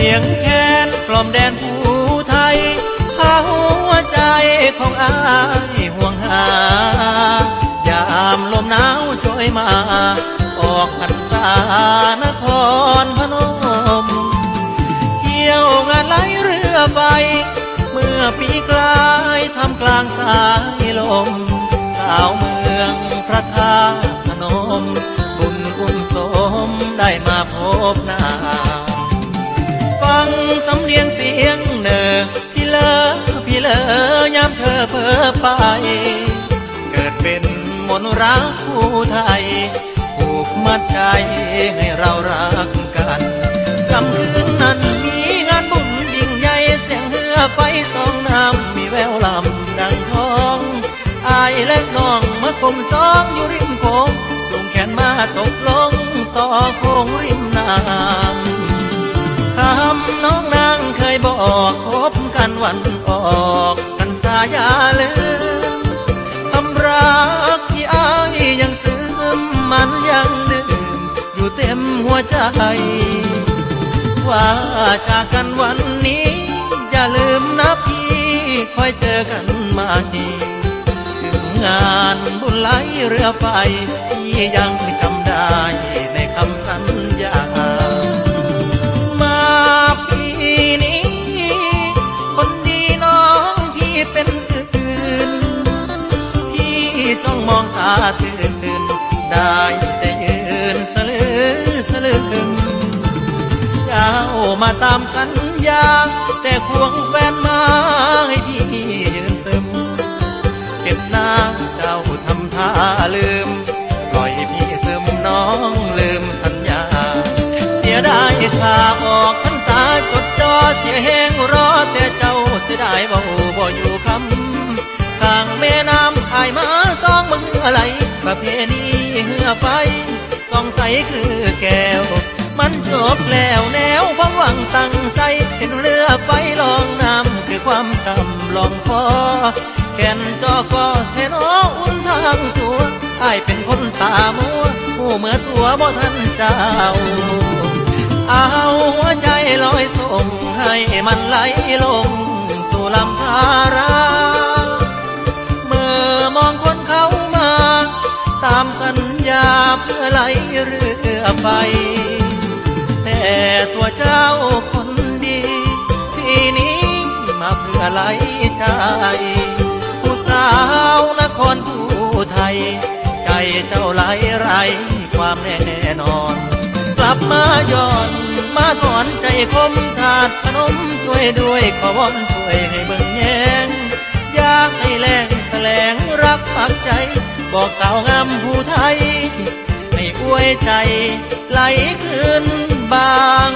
สียงแคนกล่อมแดนผู้ไทยพาหัวใจของอายห่วงหายามลมหนาวช่วยมา ออกพรรษานครพนมเที่ยวงานไหลเรือไปเมื่อปีกลายทำกลางสายลม อเพ้อไป เกิดเป็นมนตรักผู้ไทยผูกมัดใจให้เรารักกันคำคืนนั้นมีงานบุญยิ่งใหญ่เสียงเรือไฟสองน้ำมีแววลำดังทองอายและน้องมาคมสองอยู่ริมโขงจูงแขนมาตกลงต่อโค้งริมน้ำคำน้องนางเคยบอกคบกันวันออก วใจว่าจากกันวันนี้ อย่าลืมนะพี่คอยเจอกันใหม่ถึงงานบุญไหลเรือไฟที่ยังจำได้ในคำสัญญา มาปีนี้ คนดีน้องพี่เป็นอื่น พี่จ้องมองตาตื่นตื่ ตามสัญญา แต่ควงแฟนมาให้พี่ยืนซึมเก็บหน้าเจ้าทำท่าลืม ปล่อยพี่ซึมน้องลืมสัญญา เสียดายขาออกพรรษาจดจอเสียแหงรอแต่เจ้าเสียดายบ่บ่อยู่คำข้างแม่น้ำอายมาสองมืออะไรประเพณีเหือไฟสองใสคือแก้ว แขนจอกอแทนออุ่นทางตัวอเป็นคนตามัวผู้เมื่อตัวบ่ทันเจ้า เอาหัวใจลอยส่งให้มันไหลลง สู่ลำธารเมื่อมองคนเข้ามา ตามสัญญาเพื่อไหลเรือไปแต่ตัวเจ้าคนดี ที่นี้มาเพื่อไหลใจ ความแน่นอน กลับมาย้อน มาถอนใจคมขาดขนมช่วยด้วยขอวอนช่วยให้เบิ่งแยงอยากให้แรงแสลงรักปักใจ บอกสาวงามผู้ไทยให้อวยใจไหลขึ้นบาง